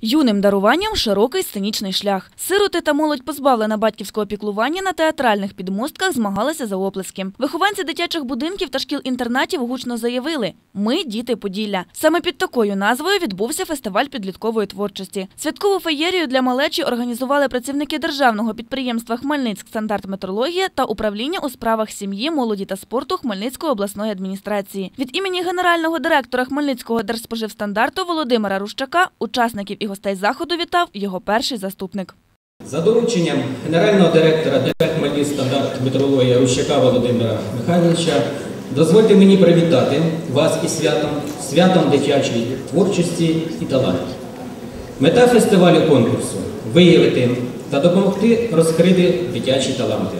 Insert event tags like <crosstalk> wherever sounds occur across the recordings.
Юним даруванням широкий сценічний шлях. Сироти та молодь позбавлена батьківського піклування на театральних підмостках змагалися за оплески. Вихованці дитячих будинків та шкіл-інтернатів гучно заявили: Ми діти Поділля. Саме під такою назвою відбувся фестиваль підліткової творчості. Святкову феєрію для малечі організували працівники державного підприємства Хмельницьк стандарт метрологія та управління у справах сім'ї, молоді та спорту Хмельницької обласної адміністрації. Від імені генерального директора Хмельницького держспоживстандарту Володимира Рущака, учасників і гостей заходу вітав його перший заступник. За дорученням генерального директора ДП «Хмельницький стандарт Рущака Володимира Михайловича, дозвольте мені привітати вас із святом, святом дитячої творчості і талантів. Мета фестивалю конкурсу виявити та допомогти розкрити дитячі таланти.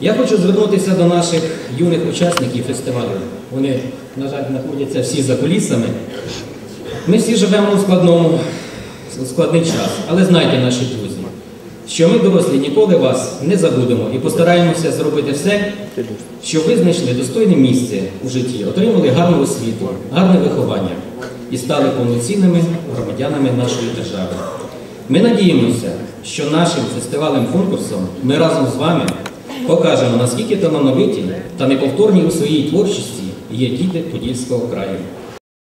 Я хочу звернутися до наших юних учасників фестивалю. Вони, на жаль, знаходяться всі за кулісами. Ми всі живемо у складному, складний час, але знайте, наші друзі, що ми, дорослі, ніколи вас не забудемо і постараємося зробити все, щоб ви знайшли достойне місце у житті, отримали гарну освіту, гарне виховання і стали повноцінними громадянами нашої держави. Ми надіємося, що нашим фестивалем конкурсом ми разом з вами покажемо, наскільки талановиті та неповторні у своїй творчості є діти Подільського краю.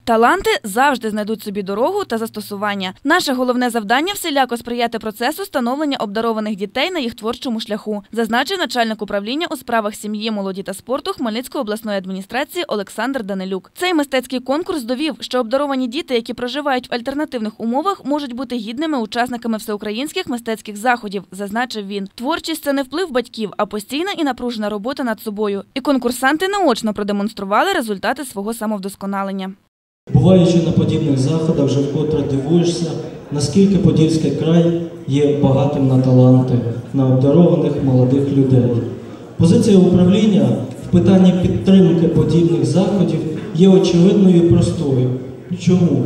Таланти завжди знайдуть собі дорогу та застосування. Наше головне завдання всіляко сприяти процесу становлення обдарованих дітей на їх творчому шляху, зазначив начальник управління у справах сім'ї, молоді та спорту Хмельницької обласної адміністрації Олександр Данилюк. Цей мистецький конкурс довів, що обдаровані діти, які проживають в альтернативних умовах, можуть бути гідними учасниками всеукраїнських мистецьких заходів, зазначив він. Творчість це не вплив батьків, а постійна і напружена робота над собою. І конкурсанти наочно продемонстрували результати свого самовдосконалення. Буваючи на подібних заходах, вже вкотре дивуєшся, наскільки Подільський край є багатим на таланти, на обдарованих молодих людей. Позиція управління в питанні підтримки подібних заходів є очевидною і простою. Чому?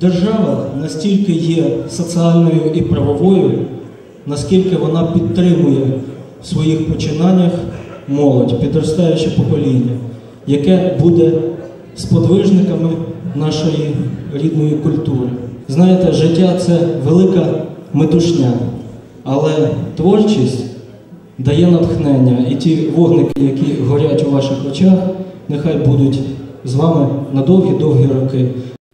Держава настільки є соціальною і правовою, наскільки вона підтримує в своїх починаннях молодь, підростаюче покоління, яке буде сподвижниками нашої рідної культури. Знаєте, життя це велика метушня, але творчість дає натхнення, і ті вогники, які горять у ваших очах, нехай будуть з вами на довгі-довгі роки.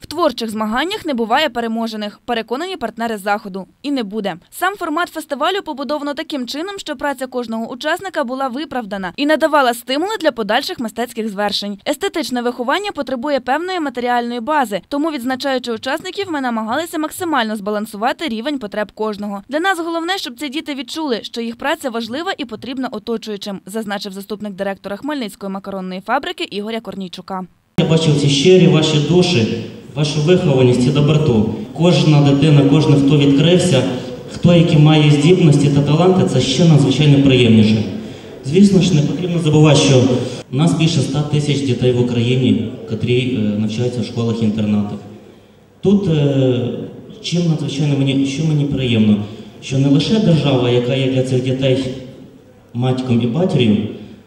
Творчих змаганнях не буває переможених, переконані партнери заходу. І не буде. Сам формат фестивалю побудовано таким чином, що праця кожного учасника була виправдана і надавала стимули для подальших мистецьких звершень. Естетичне виховання потребує певної матеріальної бази, тому, відзначаючи учасників, ми намагалися максимально збалансувати рівень потреб кожного. Для нас головне, щоб ці діти відчули, що їх праця важлива і потрібна оточуючим, зазначив заступник директора Хмельницької макаронної фабрики Ігоря Корнійчука. Я бачив ці щирі ваші душі, вашу вихованість і доброту. Кожна дитина, кожен, хто відкрився, хто які має здібності та таланти, це ще надзвичайно приємніше. Звісно ж, не потрібно забувати, що у нас більше 100 тисяч дітей в Україні, котрі е, навчаються в школах-інтернатах. Тут е, чим надзвичайно мені, що мені приємно, що не лише держава, яка є для цих дітей матьком і батір'ю,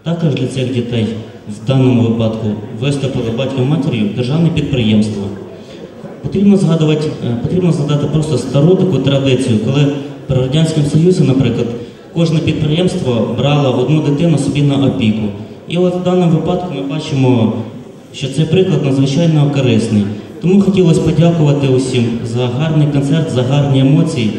також для цих дітей в даному випадку виступили батьком матір'ю державне підприємство. Потрібно згадувати, е, потрібно згадати просто стару таку традицію, коли при Радянському Союзі, наприклад, кожне підприємство брало одну дитину собі на опіку. І от в даному випадку ми бачимо, що цей приклад надзвичайно корисний. Тому хотілося подякувати усім за гарний концерт, за гарні емоції.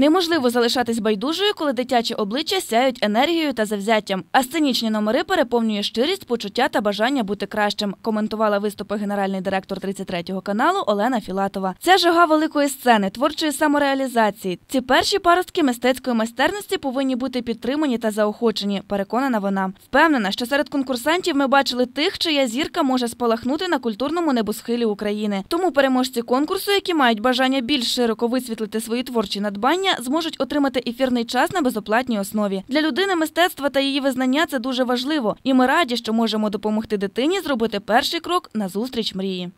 Неможливо залишатись байдужою, коли дитячі обличчя сяють енергією та завзяттям, а сценічні номери переповнює щирість, почуття та бажання бути кращим. Коментувала виступи генеральний директор 33-го каналу Олена Філатова. Ця жага великої сцени, творчої самореалізації. Ці перші паростки мистецької майстерності повинні бути підтримані та заохочені. Переконана вона. Впевнена, що серед конкурсантів ми бачили тих, чия зірка може спалахнути на культурному небосхилі України. Тому переможці конкурсу, які мають бажання більш широко висвітлити свої творчі надбання, зможуть отримати ефірний час на безоплатній основі. Для людини мистецтва та її визнання це дуже важливо, і ми раді, що можемо допомогти дитині зробити перший крок на зустріч мрії.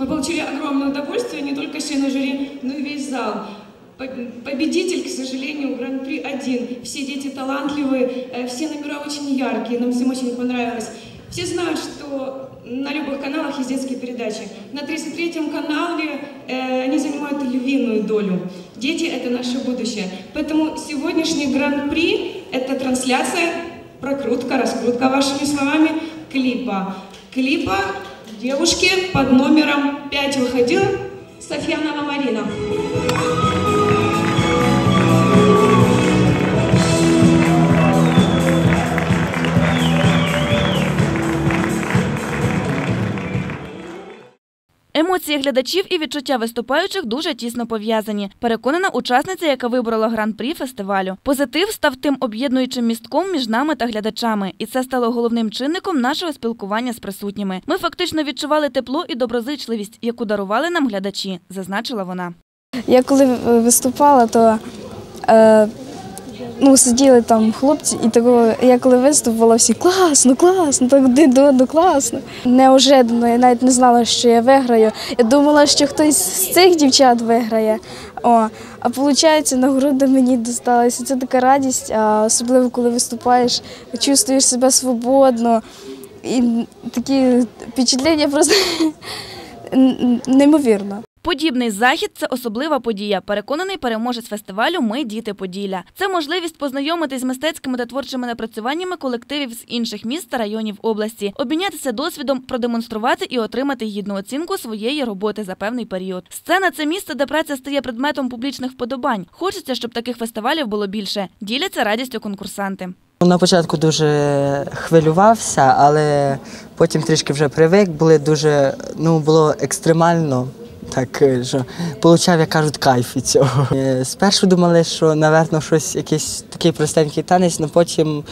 Мы получили огромное удовольствие, не только члены жюри, но и весь зал. По- Победитель, к сожалению, гран-при один. Все дети талантливые, э, все номера очень яркие, нам всем очень понравилось. Все знают, что на любых каналах есть детские передачи. На 33-м канале э, они занимают львиную долю. Дети – это наше будущее. Поэтому сегодняшний гран-при – это трансляция, прокрутка, раскрутка, вашими словами, клипа. Клипа девушки под номером 5 выходила Софьянова Марина. Емоції глядачів і відчуття виступаючих дуже тісно пов'язані. Переконана учасниця, яка виборола гран-прі фестивалю. Позитив став тим об'єднуючим містком між нами та глядачами, і це стало головним чинником нашого спілкування з присутніми. Ми фактично відчували тепло і доброзичливість, яку дарували нам глядачі, зазначила вона. Я коли виступала, то е, ну, сиділи там хлопці, і такого, я коли виступила, всі класно, класно, так один до одного класно. Неожиданно, я навіть не знала, що я виграю. Я думала, що хтось з цих дівчат виграє. О, а виходить, нагорода мені досталася. Це така радість, а особливо коли виступаєш, чувствуєш себе свободно. І такі впечатлення просто <laughs> неймовірно. Подібний захід це особлива подія. Переконаний переможець фестивалю Ми діти Поділля. Це можливість познайомитись з мистецькими та творчими напрацюваннями колективів з інших міст та районів області, обмінятися досвідом, продемонструвати і отримати гідну оцінку своєї роботи за певний період. Сцена це місце, де праця стає предметом публічних вподобань. Хочеться, щоб таких фестивалів було більше. Діляться радістю конкурсанти. На початку дуже хвилювався, але потім трішки вже привик. Були дуже, ну було екстремально. Так, е, що получав, як кажуть, кайф від цього. Е, Спершу думали, що, напевно, щось, якийсь такий простенький танець, але потім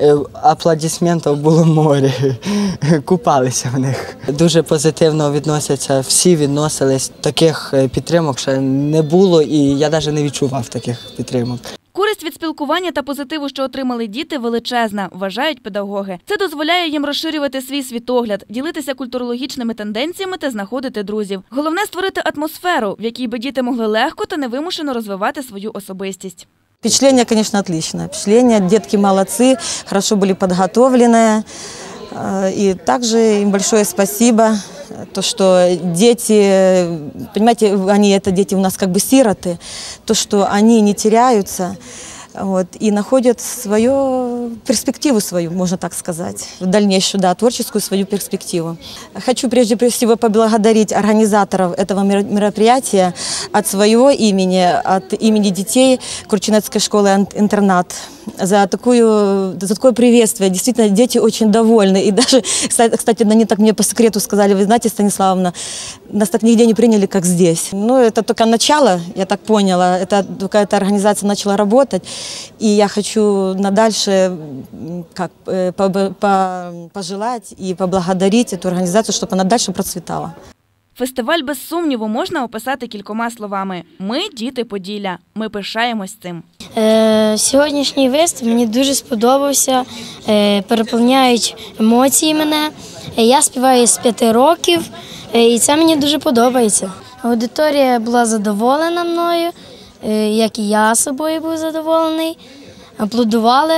е, аплодисментів було море. <laughs> Купалися в них. Дуже позитивно відносяться, всі відносились. Таких підтримок ще не було, і я навіть не відчував таких підтримок. Користь від спілкування та позитиву, що отримали діти, величезна, вважають педагоги. Це дозволяє їм розширювати свій світогляд, ділитися культурологічними тенденціями та знаходити друзів. Головне створити атмосферу, в якій би діти могли легко та невимушено розвивати свою особистість. Впечатление, конечно, отличное. Впечатление, детки молодцы, хорошо были подготовлены. Э, И также им большое спасибо, то, что дети, понимаете, они это дети у нас как бы сироты, то, что они не теряются, вот, и находят свою перспективу свою, можно так сказать, в дальнейшую, да, творческую свою перспективу. Хочу прежде всего поблагодарить организаторов этого мер- мероприятия от своего имени, от имени детей Курчинецкой школы ан- «Интернат» за, такую, за такое приветствие. Действительно, дети очень довольны. И даже, кстати, они так мне по секрету сказали, вы знаете, Станиславовна, нас так нигде не приняли, как здесь. Ну, это только начало, я так поняла. Это только эта организация начала работать. И я хочу на дальше как, э, побо- по- пожелать и поблагодарить эту организацию, чтобы она дальше процветала. Фестиваль без сумніву можна описати кількома словами: ми діти Поділля. Ми пишаємось цим. Е, Сьогоднішній виступ мені дуже сподобався, е, переповняють емоції мене. Е, Я співаю з п'яти років, е, і це мені дуже подобається. Аудиторія була задоволена мною, е, як і я собою був задоволений. Аплодували.